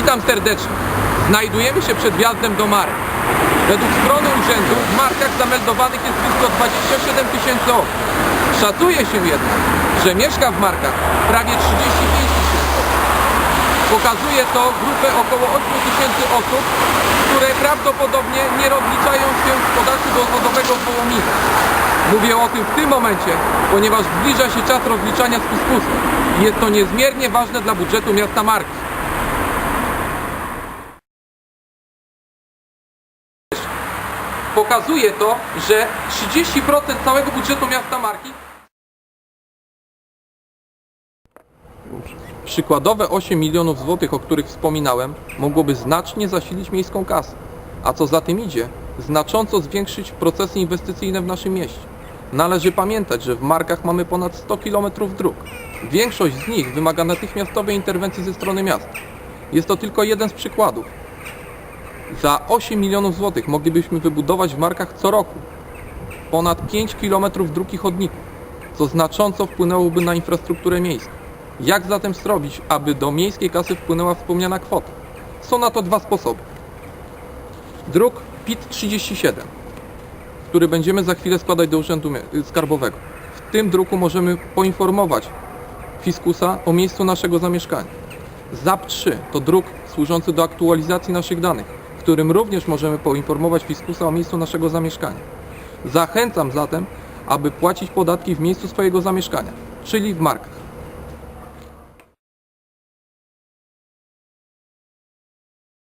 Witam serdecznie. Znajdujemy się przed wjazdem do Marek. Według strony urzędu w markach zameldowanych jest blisko 27 tysięcy osób. Szacuje się jednak, że mieszka w markach prawie 35 tysięcy osób. Pokazuje to grupę około 8 tysięcy osób, które prawdopodobnie nie rozliczają się z podatku dochodowego w Wołominie. Mówię o tym w tym momencie, ponieważ zbliża się czas rozliczania z fiskusu. Jest to niezmiernie ważne dla budżetu miasta Marki. Pokazuje to, że 30% całego budżetu miasta Marki Przykładowe 8 milionów złotych, o których wspominałem, mogłoby znacznie zasilić miejską kasę. A co za tym idzie, znacząco zwiększyć procesy inwestycyjne w naszym mieście. Należy pamiętać, że w Markach mamy ponad 100 km dróg. Większość z nich wymaga natychmiastowej interwencji ze strony miasta. Jest to tylko jeden z przykładów. Za 8 milionów złotych moglibyśmy wybudować w Markach co roku ponad 5 km dróg i chodników, co znacząco wpłynęłoby na infrastrukturę miejską. Jak zatem zrobić, aby do miejskiej kasy wpłynęła wspomniana kwota? Są na to dwa sposoby. Druk PIT 37, który będziemy za chwilę składać do Urzędu Mie- Skarbowego. W tym druku możemy poinformować fiskusa o miejscu naszego zamieszkania. ZAP 3 to druk służący do aktualizacji naszych danych, którym również możemy poinformować fiskusa o miejscu naszego zamieszkania. Zachęcam zatem, aby płacić podatki w miejscu swojego zamieszkania, czyli w markach.